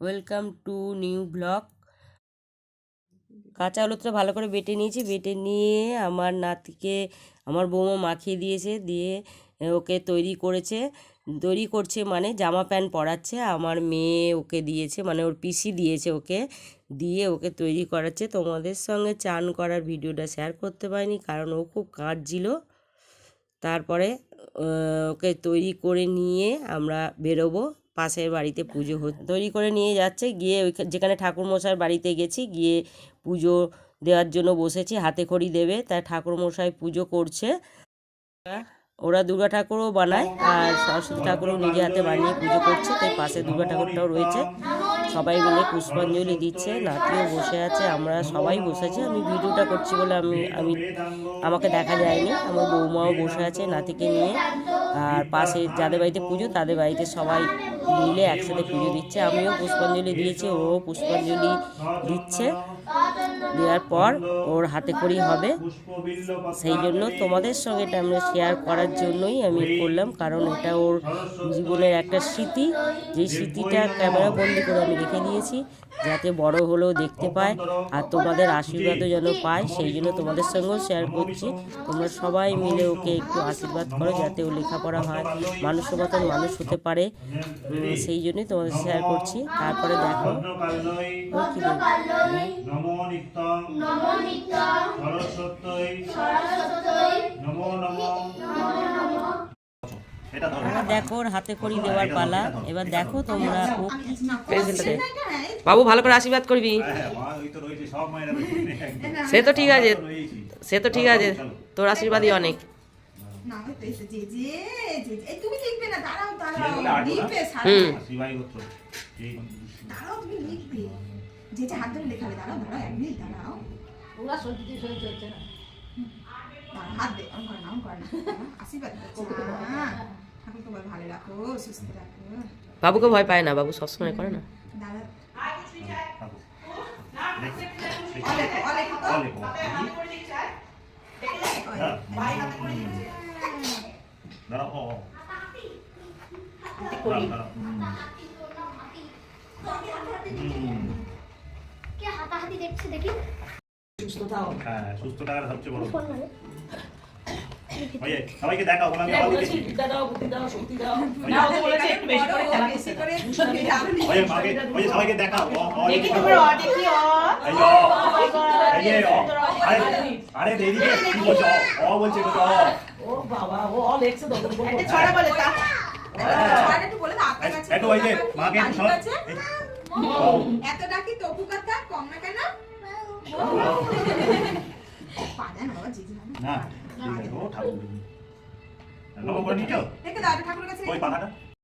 Welcome to new blog কাঁচা হলুদটা ভালো করে বেটে নিয়েছি। বেটে নিয়ে আমার নাতিকে আমার বৌমা মাখিয়ে দিয়েছে দিয়ে ওকে তৈরি করেছে। তৈরি করছে মানে জামা প্যান্ট পরাচ্ছে। আমার মেয়ে ওকে দিয়েছে মানে ওর পিসি দিয়েছে ওকে। দিয়ে ওকে তৈরি করাচ্ছে। তোমাদের সঙ্গে চান করার ভিডিওটা শেয়ার করতে পারিনি কারণ ও খুব কাঁদছিল। তারপরে ওকে তৈরি করে নিয়ে আমরা বেরোবো। পাশের বাড়িতে পুজো তৈরি করে নিয়ে যাচ্ছে। গিয়ে যেখানে ঠাকুরমশাইয়ের বাড়িতে গেছি, গিয়ে পুজো দেওয়ার জন্য বসেছি। হাতে খড়ি দেবে তাই ঠাকুরমশাই পুজো করছে। ওরা দুর্গা ঠাকুরও বানায়, আর সরস্বতী ঠাকুরও নিজে হাতে বানিয়ে পুজো করছে। তাই পাশে দুর্গা ঠাকুরটাও রয়েছে। সবাই মিলে পুষ্পাঞ্জলি দিচ্ছে। নাতিও বসে আছে, আমরা সবাই বসেছি। আমি ভিডিওটা করছি বলে আমি আমি, আমাকে দেখা যায়নি। আমার বৌমাও বসে আছে নাতিকে নিয়ে। আর পাশে যাদের বাড়িতে পুজো, তাদের বাড়িতে সবাই মিলে একসাথে পুজো দিচ্ছে। আমিও পুষ্পাঞ্জলি দিয়েছি, ও পুষ্পাঞ্জলি দিচ্ছে। দেওয়ার পর ওর হাতে করি হবে। সেই জন্য তোমাদের সঙ্গে এটা আমরা শেয়ার করার জন্যই আমি করলাম, কারণ এটা ওর জীবনের একটা স্মৃতি। যে স্মৃতিটা ক্যামেরা বন্দি করে আমি রেখে দিয়েছি, যাতে বড় হলেও দেখতে পায় আর তোমাদের আশীর্বাদও যেন পায়। সেই জন্য তোমাদের সঙ্গেও শেয়ার করছি। তোমরা সবাই মিলে ওকে একটু আশীর্বাদ করো, যাতে ও লেখাপড়া হয়। মানুষের মতন মানুষ হতে পারে। সেই জন্যই তোমাদের শেয়ার করছি। তারপরে দেখো। দেখো হাতে করি দেওয়ার পালা। এবার দেখো তোমরা বাবু, ভালো করে আশীর্বাদ করবি। সে তো ঠিক আছে। সে তো ঠিক আছে। তোর আশীর্বাদই অনেক। বাবুকে ভয় পায় না বাবু সবসময় করে না। দাঁড়া তো অলেখো হ্যাঁ দাঁড়াও ও ও। দাঁড়াও, দাঁড়াও। হুম। কে হাতাহাতি দেখছে দেখি হ্যাঁ সুস্থ সবচেয়ে বড় সবাইকে দেখাও বলে আমি আওয়াজ দিচ্ছি বেশি করে দাঁড়াও। ওই মাকে ওই সবাইকে দেখাও ও- ও লিখে দেবো। এই যে, ও। এই যে, ও। আরে আরে এদিকে কি বলছো ও- ও বলছে তো ও একটা ছড়া বলে তা ছড়াটা একটু বলে দাও আপনার কাছে একটু ওই যে মাকে? এই, এত ডাকি তবু কথা কম না কেন পাজা না বাবা জিজি না ও ঠাকুর নমো করে নিচ্ছ দেখে দাও ঠাকুরের কাছে ওই পাখাটা